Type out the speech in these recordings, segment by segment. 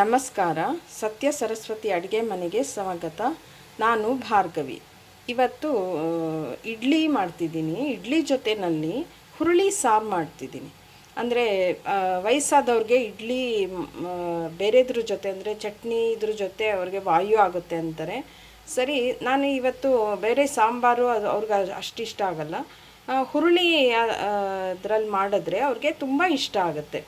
ನಮಸ್ಕಾರ. ಸತ್ಯ ಸರಸ್ವತಿ ಅಡುಗೆ ಮನೆಗೆ ಸ್ವಾಗತ. ನಾನು ಭಾರ್ಗವಿ. ಇವತ್ತು ಇಡ್ಲಿ ಮಾಡ್ತಿದ್ದೀನಿ. ಇಡ್ಲಿ ಜೊತೆನಲ್ಲಿ ಹುರುಳಿ ಸಾರು ಮಾಡ್ತಿದ್ದೀನಿ. ಅಂದರೆ ವಯಸ್ಸಾದವ್ರಿಗೆ ಇಡ್ಲಿ ಬೇರೆದ್ರ ಜೊತೆ ಅಂದರೆ ಚಟ್ನಿ ಇದ್ರ ಜೊತೆ ಅವ್ರಿಗೆ ವಾಯು ಆಗುತ್ತೆ ಅಂತಾರೆ. ಸರಿ, ನಾನು ಇವತ್ತು ಬೇರೆ ಸಾಂಬಾರು ಅದು ಅವ್ರಿಗೆ ಅಷ್ಟು ಇಷ್ಟ ಆಗಲ್ಲ. ಹುರುಳಿ ಅದರಲ್ಲಿ ಮಾಡಿದ್ರೆ ಅವ್ರಿಗೆ ತುಂಬ ಇಷ್ಟ ಆಗುತ್ತೆ.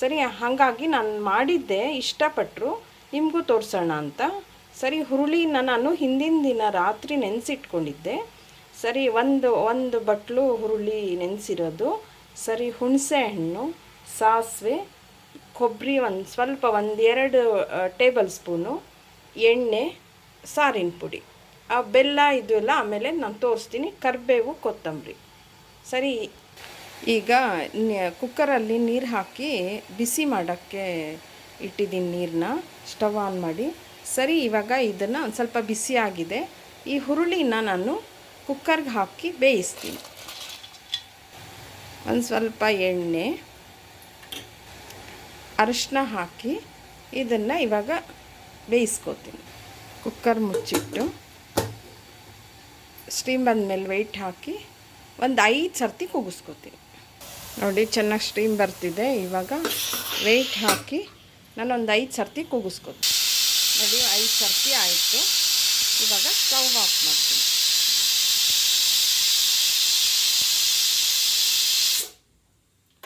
ಸರಿ, ಹಾಗಾಗಿ ನಾನು ಮಾಡಿದ್ದೆ ಇಷ್ಟಪಟ್ಟರು ನಿಮಗೂ ತೋರಿಸೋಣ ಅಂತ. ಸರಿ ಹುರುಳಿನ ನಾನು ಹಿಂದಿನ ದಿನ ರಾತ್ರಿ ನೆನೆಸಿಟ್ಕೊಂಡಿದ್ದೆ. ಸರಿ, ಒಂದು ಒಂದು ಬಟ್ಲು ಹುರುಳಿ ನೆನೆಸಿರೋದು. ಸರಿ, ಹುಣಸೆ ಹಣ್ಣು, ಸಾಸಿವೆ, ಕೊಬ್ಬರಿ ಒಂದು, ಸ್ವಲ್ಪ ಒಂದೆರಡು ಟೇಬಲ್ ಸ್ಪೂನು, ಎಣ್ಣೆ, ಸಾರಿನ ಪುಡಿ. ಆ, ಬೆಲ್ಲ ಇದು ಎಲ್ಲ ಆಮೇಲೆ ನಾನು ತೋರಿಸ್ತೀನಿ. ಕರಿಬೇವು, ಕೊತ್ತಂಬರಿ. ಸರಿ ಈಗ ಕುಕ್ಕರಲ್ಲಿ ನೀರು ಹಾಕಿ ಬಿಸಿ ಮಾಡೋಕ್ಕೆ ಇಟ್ಟಿದ್ದೀನಿ ನೀರನ್ನ ಸ್ಟವ್ ಆನ್ ಮಾಡಿ. ಸರಿ, ಇವಾಗ ಇದನ್ನು ಒಂದು ಸ್ವಲ್ಪ ಬಿಸಿಯಾಗಿದೆ ಈ ಹುರುಳಿನ ನಾನು ಕುಕ್ಕರ್ಗೆ ಹಾಕಿ ಬೇಯಿಸ್ತೀನಿ. ಒಂದು ಸ್ವಲ್ಪ ಎಣ್ಣೆ, ಅರಿಶಿನ ಹಾಕಿ ಇದನ್ನು ಇವಾಗ ಬೇಯಿಸ್ಕೋತೀನಿ. ಕುಕ್ಕರ್ ಮುಚ್ಚಿಟ್ಟು ಸ್ಟೀಮ್ ಬಂದಮೇಲೆ ವೆಯ್ಟ್ ಹಾಕಿ ಒಂದು ಐದು ಸರ್ತಿ ಕೂಗಿಸ್ಕೋತೀನಿ. ನೋಡಿ, ಚೆನ್ನಾಗಿ ಸ್ಟೀಮ್ ಬರ್ತಿದೆ. ಇವಾಗ ವೆಯ್ಟ್ ಹಾಕಿ ನಾನೊಂದು ಐದು ಸರ್ತಿ ಕೂಗಿಸ್ಕೊತೀನಿ. ನೋಡಿ, ಐದು ಸರ್ತಿ ಆಯಿತು. ಇವಾಗ ಸ್ಟವ್ ಆಫ್ ಮಾಡ್ತೀನಿ.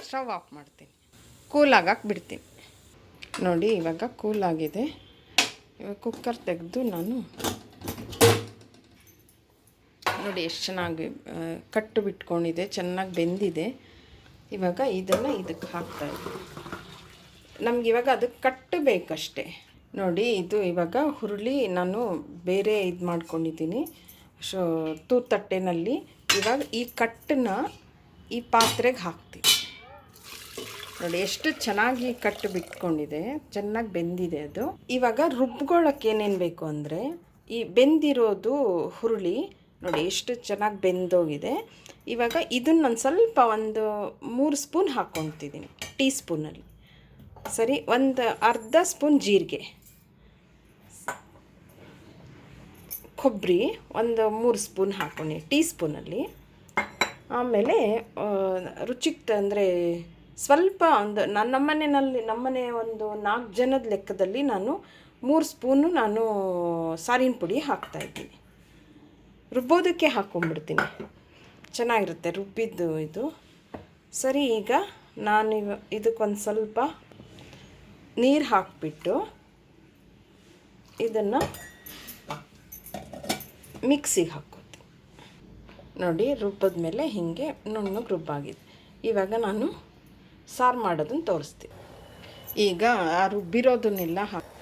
ಸ್ಟವ್ ಆಫ್ ಮಾಡ್ತೀನಿ. ಕೂಲ್ ಆಗಕ್ಕೆ ಬಿಡ್ತೀನಿ. ನೋಡಿ, ಇವಾಗ ಕೂಲ್ ಆಗಿದೆ. ಇವಾಗ ಕುಕ್ಕರ್ ತೆಗೆದು ನಾನು ನೋಡಿ, ಎಷ್ಟು ಚೆನ್ನಾಗಿ ಕಟ್ಟು ಬಿಟ್ಕೊಂಡಿದೆ, ಚೆನ್ನಾಗಿ ಬೆಂದಿದೆ. ಇವಾಗ ಇದನ್ನು ಇದಕ್ಕೆ ಹಾಕ್ತಾ ಇದ್ದೀವಿ ನಮ್ಗೆ ಇವಾಗ ಅದಕ್ಕೆ ಕಟ್ಟಬೇಕಷ್ಟೆ. ನೋಡಿ, ಇದು ಇವಾಗ ಹುರುಳಿ ನಾನು ಬೇರೆ ಇದು ಮಾಡ್ಕೊಂಡಿದ್ದೀನಿ. ಶೋ ತೂತಟ್ಟೆನಲ್ಲಿ ಇವಾಗ ಈ ಕಟ್ಟನ್ನ ಈ ಪಾತ್ರೆಗೆ ಹಾಕ್ತೀವಿ. ನೋಡಿ, ಎಷ್ಟು ಚೆನ್ನಾಗಿ ಕಟ್ಟು ಬಿಟ್ಕೊಂಡಿದೆ. ಚೆನ್ನಾಗಿ ಬೆಂದಿದೆ ಅದು. ಇವಾಗ ರುಬ್ಕೊಳ್ಳೋಕೆ ಏನೇನು ಬೇಕು ಅಂದರೆ ಈ ಬೆಂದಿರೋದು ಹುರುಳಿ. ನೋಡಿ, ಎಷ್ಟು ಚೆನ್ನಾಗಿ ಬೆಂದೋಗಿದೆ. ಇವಾಗ ಇದನ್ನ ನಾನು ಸ್ವಲ್ಪ ಒಂದು ಮೂರು ಸ್ಪೂನ್ ಹಾಕ್ಕೊತಿದ್ದೀನಿ ಟೀ ಸ್ಪೂನಲ್ಲಿ ಸರಿ, ಒಂದು ಅರ್ಧ ಸ್ಪೂನ್ ಜೀರಿಗೆ. ಕೊಬ್ಬರಿ ಒಂದು ಮೂರು ಸ್ಪೂನ್ ಹಾಕ್ಕೊಂಡು ಟೀ ಸ್ಪೂನಲ್ಲಿ ಆಮೇಲೆ ರುಚಿಗೆ ಅಂದರೆ ಸ್ವಲ್ಪ ಒಂದು ನನ್ನ ನಮ್ಮನೆಯಲ್ಲಿ ನಮ್ಮನೆ ಒಂದು ನಾಲ್ಕು ಜನದ ಲೆಕ್ಕದಲ್ಲಿ ನಾನು ಮೂರು ಸ್ಪೂನು ನಾನು ಸಾರಿನ ಪುಡಿ ಹಾಕ್ತಾಯಿದ್ದೀನಿ ರುಬ್ಬೋದಕ್ಕೆ ಹಾಕ್ಕೊಂಬಿಡ್ತೀನಿ ಚೆನ್ನಾಗಿರುತ್ತೆ, ರುಬ್ಬಿದ್ದು ಇದು. ಸರಿ, ಈಗ ನಾನು ಇದಕ್ಕೊಂದು ಸ್ವಲ್ಪ ನೀರು ಹಾಕಿಬಿಟ್ಟು ಇದನ್ನು ಮಿಕ್ಸಿಗೆ ಹಾಕೋತೀನಿ ನೋಡಿ ರುಬ್ಬದ ಮೇಲೆ ಹೀಗೆ ನುಣ್ಣಗೆ ರುಬ್ಬಾಗಿದೆ. ಇವಾಗ ನಾನು ಸಾರು ಮಾಡೋದನ್ನು ತೋರಿಸ್ತೀನಿ. ಈಗ ಆ ರುಬ್ಬಿರೋದನ್ನೆಲ್ಲ ಹಾಕಿ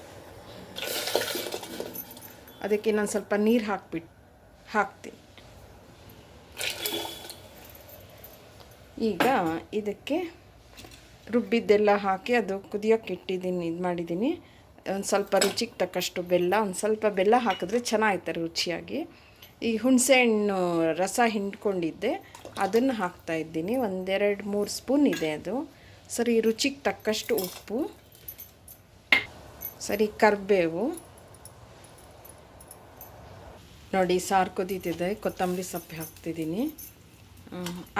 ಅದಕ್ಕೆ ಇನ್ನೊಂದು ಸ್ವಲ್ಪ ನೀರು ಹಾಕ್ಬಿಟ್ಟು ಹಾಕ್ತೀನಿ. ಈಗ ಇದಕ್ಕೆ ರುಬ್ಬಿದ್ದೆಲ್ಲ ಹಾಕಿ ಅದು ಕುದಿಯೋಕೆ ಇಟ್ಟಿದ್ದೀನಿ, ಇದು ಮಾಡಿದ್ದೀನಿ. ಒಂದು ಸ್ವಲ್ಪ ರುಚಿಗೆ ತಕ್ಕಷ್ಟು ಬೆಲ್ಲ, ಒಂದು ಸ್ವಲ್ಪ ಬೆಲ್ಲ ಹಾಕಿದ್ರೆ ಚೆನ್ನಾಗಿರ್ತಾರೆ ರುಚಿಯಾಗಿ. ಈ ಹುಣಸೆಹಣ್ಣು ರಸ ಹಿಂಡ್ಕೊಂಡಿದ್ದೆ, ಅದನ್ನು ಹಾಕ್ತಾ ಇದ್ದೀನಿ. ಒಂದೆರಡು ಮೂರು ಸ್ಪೂನ್ ಇದೆ ಅದು. ಸರಿ, ರುಚಿಗೆ ತಕ್ಕಷ್ಟು ಉಪ್ಪು, ಸರಿ, ಕರಿಬೇವು. ನೋಡಿ, ಸಾರು ಕುದೀತಿದೆ, ಕೊತ್ತಂಬರಿ ಸೊಪ್ಪು ಹಾಕ್ತಿದ್ದೀನಿ.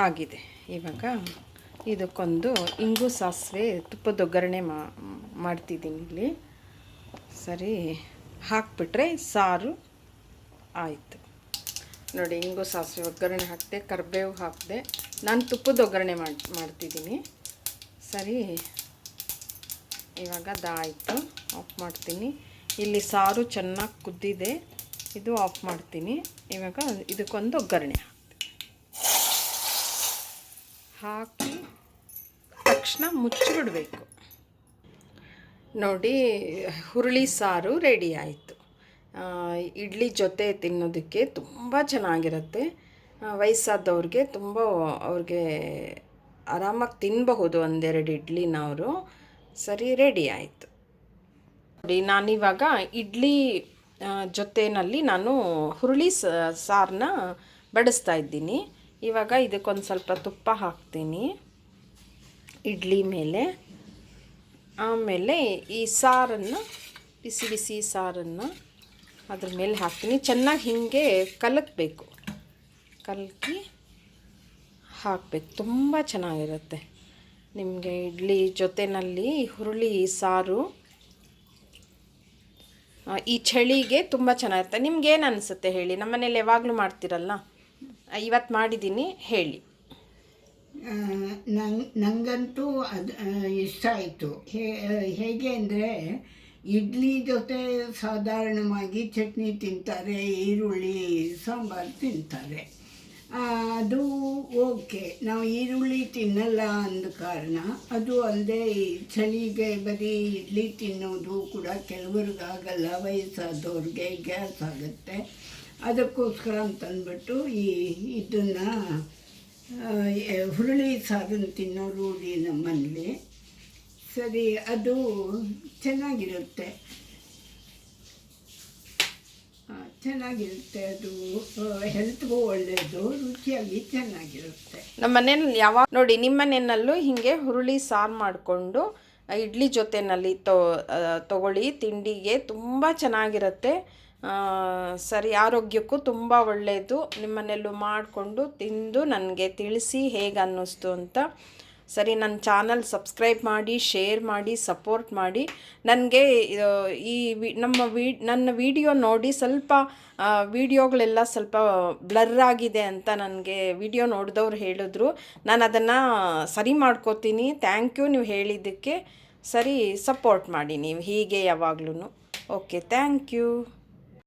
ಆಗಿದೆ. ಇವಾಗ ಇದಕ್ಕೊಂದು ಇಂಗು ಸಾಸಿವೆ ತುಪ್ಪದ ಒಗ್ಗರಣೆ ಮಾಡ್ತಿದ್ದೀನಿ ಇಲ್ಲಿ. ಸರಿ, ಹಾಕ್ಬಿಟ್ರೆ ಸಾರು ಆಯಿತು. ನೋಡಿ, ಇಂಗು ಸಾಸಿವೆ ಒಗ್ಗರಣೆ ಹಾಕಿದೆ, ಕರಿಬೇವು ಹಾಕಿದೆ, ನಾನು ತುಪ್ಪದ ಒಗ್ಗರಣೆ ಮಾಡಿ, ಮಾಡ್ತಿದ್ದೀನಿ. ಸರಿ, ಇವಾಗ ಅದಾಯಿತು ಆಫ್ ಮಾಡ್ತೀನಿ. ಇಲ್ಲಿ ಸಾರು ಚೆನ್ನಾಗಿ ಕುದ್ದಿದೆ, ಇದು ಆಫ್ ಮಾಡ್ತೀನಿ. ಇವಾಗ ಇದಕ್ಕೊಂದು ಒಗ್ಗರಣೆ ಹಾಕಿ ತಕ್ಷಣ ಮುಚ್ಚಿಬಿಡಬೇಕು. ನೋಡಿ, ಹುರುಳಿ ಸಾರು ರೆಡಿ ಆಯಿತು. ಇಡ್ಲಿ ಜೊತೆ ತಿನ್ನೋದಕ್ಕೆ ತುಂಬ ಚೆನ್ನಾಗಿರುತ್ತೆ. ವಯಸ್ಸಾದವ್ರಿಗೆ ತುಂಬ ಅವ್ರಿಗೆ ಆರಾಮಾಗಿ ತಿನ್ನಬಹುದು ಒಂದೆರಡು ಇಡ್ಲಿನವರು. ಸರಿ, ರೆಡಿ ಆಯಿತು. ನೋಡಿ, ನಾನಿವಾಗ ಇಡ್ಲಿ ಜೊತೆಯಲ್ಲಿ ನಾನು ಹುರುಳಿ ಸಾರನ್ನ ಬಡಿಸ್ತಾ ಇದ್ದೀನಿ. ಇವಾಗ ಇದಕ್ಕೊಂದು ಸ್ವಲ್ಪ ತುಪ್ಪ ಹಾಕ್ತೀನಿ. ಇಡ್ಲಿ ಮೇಲೆ. ಆಮೇಲೆ ಈ ಸಾರನ್ನು, ಬಿಸಿ ಬಿಸಿ ಸಾರನ್ನು ಅದ್ರ ಮೇಲೆ ಹಾಕ್ತೀನಿ. ಚೆನ್ನಾಗಿ ಹೀಗೆ ಕಲಕಬೇಕು. ಕಲಕಿ ಹಾಕಬೇಕು. ತುಂಬ ಚೆನ್ನಾಗಿರುತ್ತೆ. ನಿಮಗೆ ಇಡ್ಲಿ ಜೊತೆಯಲ್ಲಿ ಹುರುಳಿ ಸಾರು ಈ ಚಳಿಗೆ ತುಂಬ ಚೆನ್ನಾಗಿರುತ್ತೆ. ನಿಮ್ಗೇನು ಅನಿಸುತ್ತೆ ಹೇಳಿ? ನಮ್ಮನೇಲಿ ಯಾವಾಗಲೂ ಮಾಡ್ತೀರಲ್ಲ? ಇವತ್ತು ಮಾಡಿದ್ದೀನಿ, ಹೇಳಿ. ನಂಗೆ ನನಗಂತೂ ಅದು ಇಷ್ಟ ಆಯಿತು. ಹೇಗೆ ಅಂದರೆ, ಇಡ್ಲಿ ಜೊತೆ ಸಾಧಾರಣವಾಗಿ ಚಟ್ನಿ ತಿಂತಾರೆ, ಈರುಳ್ಳಿ, ಸಾಂಬಾರು ತಿಂತಾರೆ. ಅದು ಓಕೆ. ನಾವು ಈರುಳ್ಳಿ ತಿನ್ನಲ್ಲ ಅಂದ ಕಾರಣ, ಅದು ಅಲ್ಲದೆ ಚಳಿಗೆ ಬರೀ ಇಡ್ಲಿ ತಿನ್ನೋದು ಕೂಡ ಕೆಲವ್ರಿಗಾಗಲ್ಲ, ವಯಸ್ಸಾದವ್ರಿಗೆ ಗ್ಯಾಸ್ ಆಗುತ್ತೆ. ಅದಕ್ಕೋಸ್ಕರ ಅಂತಂದ್ಬಿಟ್ಟು ಈ ಇದನ್ನು ಹುರುಳಿ ಸಾರನ್ನು ತಿನ್ನೋ ರೂಢಿ ನಮ್ಮಲ್ಲಿ. ಸರಿ, ಅದು ಚೆನ್ನಾಗಿರುತ್ತೆ. ಚೆನ್ನಾಗಿರುತ್ತೆ ಅದು. ಹೆಲ್ತ್ಗೂ ಒಳ್ಳೆಯದು ರುಚಿಯಾಗಿ ಚೆನ್ನಾಗಿರುತ್ತೆ. ನಮ್ಮ ಮನೇಲಿ ಯಾವಾಗ, ನೋಡಿ, ನಿಮ್ಮ ಮನೆಯಲ್ಲೂ ಹೀಗೆ ಹುರುಳಿ ಸಾರು ಮಾಡಿಕೊಂಡು ಇಡ್ಲಿ ಜೊತೆನಲ್ಲಿ ತೊ ತಗೊಳ್ಳಿ, ತಿಂಡಿಗೆ ತುಂಬ ಚೆನ್ನಾಗಿರುತ್ತೆ. ಸರಿ, ಆರೋಗ್ಯಕ್ಕೂ ತುಂಬ ಒಳ್ಳೆಯದು ನಿಮ್ಮನೆಯಲ್ಲೂ ಮಾಡಿಕೊಂಡು ತಿಂದು ನನಗೆ ತಿಳಿಸಿ ಹೇಗೆ ಅನ್ನಿಸ್ತು ಅಂತ. ಸರಿ ನನ್ನ ಚಾನಲ್ ಸಬ್ಸ್ಕ್ರೈಬ್ ಮಾಡಿ, ಶೇರ್ ಮಾಡಿ, ಸಪೋರ್ಟ್ ಮಾಡಿ. ನನಗೆ ಈ ವಿ, ನಮ್ಮ ವಿ, ನನ್ನ ವಿಡಿಯೋ ನೋಡಿ ಸ್ವಲ್ಪ ವಿಡಿಯೋಗಳೆಲ್ಲ ಸ್ವಲ್ಪ ಬ್ಲರ್ ಆಗಿದೆ ಅಂತ ನನಗೆ ವಿಡಿಯೋ ನೋಡಿದವ್ರು ಹೇಳಿದ್ರು. ನಾನು ಅದನ್ನು ಸರಿ ಮಾಡ್ಕೋತೀನಿ. ಥ್ಯಾಂಕ್ ಯು ನೀವು ಹೇಳಿದ್ದಕ್ಕೆ. ಸರಿ, ಸಪೋರ್ಟ್ ಮಾಡಿ ನೀವು, ಹೀಗೆ ಯಾವಾಗ್ಲೂ ಓಕೆ, ಥ್ಯಾಂಕ್ ಯು.